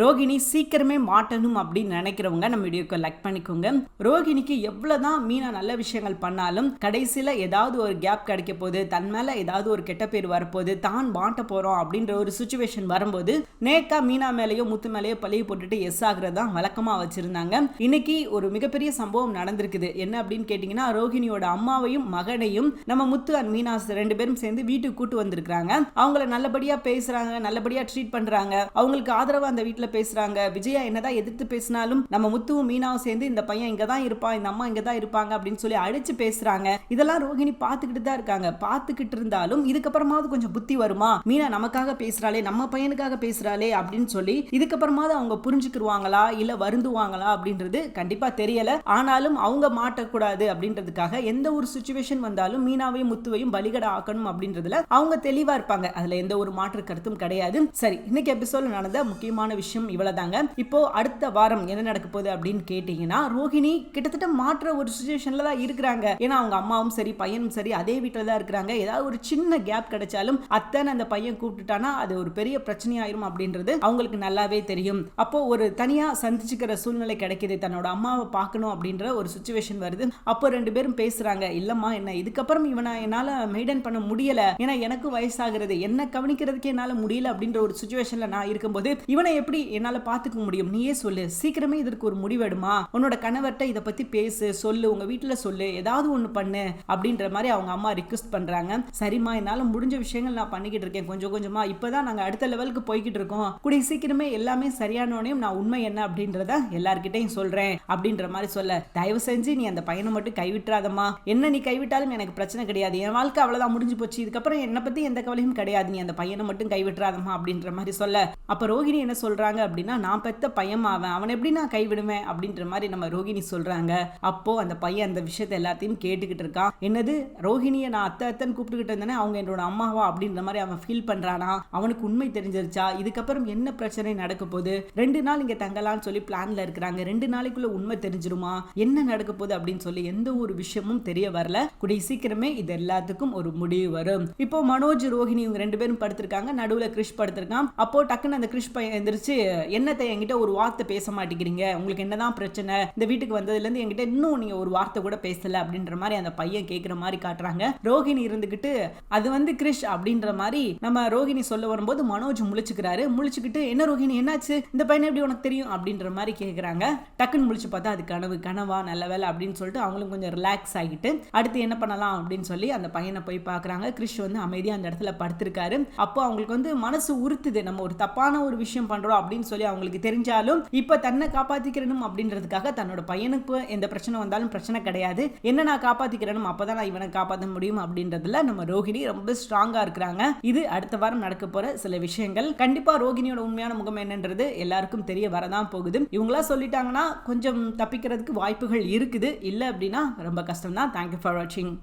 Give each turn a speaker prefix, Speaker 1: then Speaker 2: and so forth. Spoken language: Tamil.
Speaker 1: ரோகிணி சீக்கிரமே மாட்டணும் அப்படின்னு நினைக்கிறவங்க நம்ம வீடியோக்கு லைக் பண்ணிக்கோங்க. ரோகிணிக்கு எவ்வளவுதான் மீனா நல்ல விஷயங்கள் பண்ணாலும் கடைசியில ஏதாவது ஒரு கேப் கிடைக்க போகுது தன் மேல ஏதாவது ஒரு கெட்ட பேர் வரப்போகுது தான் மாட்ட போறோம் அப்படின்ற ஒரு சுச்சுவேஷன் வரும்போது நேக்கா மீனா மேலேயோ முத்து மேலேயோ பழிய போட்டுட்டு எஸ் ஆகுறதா வழக்கமா வச்சிருந்தாங்க. இன்னைக்கு ஒரு மிகப்பெரிய சம்பவம் நடந்திருக்குது. என்ன அப்படின்னு கேட்டீங்கன்னா ரோஹிணியோட அம்மாவையும் மகனையும் நம்ம முத்து அண்ட் மீனா ரெண்டு பேரும் சேர்ந்து வீட்டுக்கு கூட்டு வந்திருக்காங்க அவங்கள நல்லபடியா பேசுறாங்க நல்லபடியா ட்ரீட் பண்றாங்க. அவங்களுக்கு ஆதரவா அந்த வீட்டுல பேசுறாங்க. விஜயா என்னதான் எதிர்த்து பேசினாலும் நம்ம முத்துவும் மீனாவும் சேர்ந்து இந்த பையன் இங்க தான் இருப்பான் இந்த அம்மா இங்க தான் இருப்பாங்க அப்படின்னு சொல்லி அடிச்சு பேசுறாங்க. இதெல்லாம் ரோஹிணி பாத்துக்கிட்டு தான் இருக்காங்க. பார்த்துக்கிட்டு இருந்தாலும் இதுக்கப்புறமாவது கொஞ்சம் புத்தி வருமா? மீனா நமக்காக பேசுறாளே நம்ம பையனுக்காக பேசுறாளே அப்படின்னு சொல்லி இதுக்கப்புறமாவது அவங்க புரிஞ்சுக்கிருவாங்களா? இல்ல வருந்துவாங்களா? அப்படின்றது கண்டிப்பா தெரியல. ஆனாலும் அவங்க மாட்டக்கூடாது அப்படின்றதுக்காக எந்த ஒரு சுச்சுவேஷன் வந்தாலும் மீனாவையும் முத்துவையும் பலிகட ஆக்கணும் அப்படின்றதுல அவங்க தெளிவா இருப்பாங்க. அதுல எந்த ஒரு மாற்று கருத்தும் கிடையாது. சரி இன்னைக்கு எபிசோட்ல நடந்த முக்கியமான விஷயம் இவ்வளவுதாங்க. இப்போ அடுத்த வாரம் என்ன நடக்க போகுது அப்படின்னு கேட்டீங்கன்னா ரோஹிணி கிட்டத்தட்ட மாற்ற ஒரு சுச்சுவேஷன்ல தான் இருக்கிறாங்க. ஏன்னா அவங்க அம்மாவும் சரி பையனும் சரி அதே வீட்டில் தான் இருக்கிறாங்க. ஏதாவது ஒரு சின்ன கேப் கிடைச்சாலும் அத்தனை அந்த பையன் கூப்பிட்டுட்டானா அது ஒரு பெரிய பிரச்சனையாயிரும் அப்படின்றது அவங்களுக்கு நல்லாவே தெரியும். அப்போ ஒரு தனியா சந்திச்சுக்கிற சூழ்நிலை கிடைக்குது. தன்னோட அம்மாவை பார்க்கணும் அப்படின்ற ஒரு சுச்சுவேஷன் வருது. அப்போ ரெண்டு பேரும் பேசுறாங்க இல்லம்மா என்ன இதுக்கப்புறம் இவனை என்னால மெயின்டைன் பண்ண முடியல. ஏன்னா எனக்கு வயசாகிறது. என்ன கவனிக்கிறதுக்கு என்னால முடியல? அப்படின்ற ஒரு சுச்சுவேஷன்ல நான் இருக்கும்போது இவனை எப்படி எப்படி என்னால் பார்த்துக்க முடியும்? நீயே சொல்லு. சீக்கிரமே இதற்கு ஒரு முடிவெடுமா உன்னோட கணவர்கிட்ட இதை பற்றி பேசு சொல்லு. உங்கள் வீட்டில் சொல்லு. ஏதாவது ஒன்று பண்ணு அப்படின்ற மாதிரி அவங்க அம்மா ரிக்வஸ்ட் பண்ணுறாங்க சரிம்மா என்னால் முடிஞ்ச விஷயங்கள் நான் பண்ணிக்கிட்டு இருக்கேன். கொஞ்சம் கொஞ்சமாக இப்போ தான் நாங்கள் அடுத்த லெவலுக்கு போய்கிட்டு இருக்கோம். கூடிய சீக்கிரமே எல்லாமே சரியானோனையும் நான் உண்மை என்ன அப்படின்றத எல்லார்கிட்டையும் சொல்கிறேன் அப்படின்ற மாதிரி சொல்ல. தயவு செஞ்சு நீ அந்த பையனை மட்டும் கைவிட்டுறாதம்மா. என்ன நீ கைவிட்டாலும் எனக்கு பிரச்சனை கிடையாது. என் வாழ்க்கை அவ்வளோதான் முடிஞ்சு போச்சு. இதுக்கப்புறம் என்னை பற்றி எந்த கவலையும் கிடையாது. நீ அந்த பையனை மட்டும் கைவிட்டுறாதம்மா அப்படின்ற மாதிரி சொல்ல. அப்போ ரோஹிணி என்ன சொல்றாங்க அப்படின்னா நான் பெத்த பையன் அவன் அவனை எப்படி நான் கைவிடுவேன்? அப்படின்ற மாதிரி நம்ம ரோகிணி சொல்றாங்க. அப்போ அந்த பையன் அந்த விஷயத்தை எல்லாத்தையும் கேட்டுக்கிட்டு இருக்கான். என்னது? ரோஹிணியை நான் அத்தை அத்தன் கூப்பிட்டுக்கிட்டு இருந்தேனே அவங்க என்னோட அம்மாவா? அப்படின்ற மாதிரி அவன் ஃபீல் பண்ணுறானா அவனுக்கு உண்மை தெரிஞ்சிருச்சா? இதுக்கப்புறம் என்ன பிரச்சனை நடக்க போகுது? ரெண்டு நாள் இங்க தங்கலாம்னு சொல்லி பிளான்ல இருக்கிறாங்க. ரெண்டு நாளைக்குள்ள உண்மை தெரிஞ்சிருமா? என்ன நடக்க போகுது? அப்படின்னு சொல்லி எந்த ஒரு விஷயமும் தெரிய வரல. கூடிய சீக்கிரமே இது எல்லாத்துக்கும் ஒரு முடிவு வரும். இப்போ மனோஜ் ரோஹிணி இவங்க ரெண்டு பேரும் படுத்திருக்காங்க. நடுவுல கிறிஷ் படுத்திருக்கான். அப்போ டக்குன்னு அந்த கிறிஷ் பையன் எந்திரிச்சு என்னத்தை என்கிட்ட ஒரு வார்த்தை பேச மாட்டேங்கிறீங்க? உங்களுக்கு என்னதான் பிரச்சனை? இந்த வீட்டுக்கு வந்ததுல இருந்து என்கிட்ட இன்னும் நீங்க ஒரு வார்த்தை கூட பேசல அப்படின்ற மாதிரி அந்த பையன் கேட்குற மாதிரி காட்டுறாங்க. ரோஹிணி இருந்துகிட்டு அது வந்து கிரிஷ் அப்படின்ற மாதிரி நம்ம ரோஹிணி சொல்ல வரும்போது மனோஜ் முழிச்சுக்கிறாரு. முழிச்சுக்கிட்டு என்ன ரோஹிணி என்னாச்சு? இந்த பையனை எப்படி உனக்கு தெரியும்? அப்படின்ற மாதிரி கேட்குறாங்க டக்குன்னு முழிச்சு பார்த்தா அது கனவு கனவா நல்ல வேலை அப்படின்னு சொல்லிட்டு அவங்களும் கொஞ்சம் ரிலாக்ஸ் ஆகிட்டு அடுத்து என்ன பண்ணலாம் அப்படின்னு சொல்லி அந்த பையனை போய் பார்க்குறாங்க கிரிஷ் வந்து அமைதியாக அந்த இடத்துல படுத்திருக்காரு. அப்போ அவங்களுக்கு வந்து மனசு உறுத்துது. நம்ம ஒரு தப்பான ஒரு விஷயம் பண்றோம் அப்படின்னு சொல்லி அவங்களுக்கு தெரிஞ்சாலும் இப்போ தன்னை காப்பாற்றிக்கிறணும் அப்படின்றதுக்காக தன்னோட பையனுக்கு எந்த பிரச்சனை வந்தாலும் பிரச்சனை கிடையாது. என்ன நான் காப்பாத்திக்கிறனும் அப்பதான் நான் இவனை காப்பாற்ற முடியும் அப்படின்றதுல நம்ம ரோஹிணி ரொம்ப ஸ்ட்ராங்கா இருக்கிறாங்க. இது அடுத்த வாரம் நடக்க போற சில விஷயங்கள். கண்டிப்பா ரோஹிணியோட உண்மையான முகம் என்னன்றது எல்லாருக்கும் தெரிய வரதான் போகுது. இவங்களா சொல்லிட்டாங்கன்னா கொஞ்சம் தப்பிக்கிறதுக்கு வாய்ப்புகள் இருக்குது. இல்லை அப்படின்னா ரொம்ப கஷ்டம் தான் தேங்க்யூ ஃபார் வாட்சிங்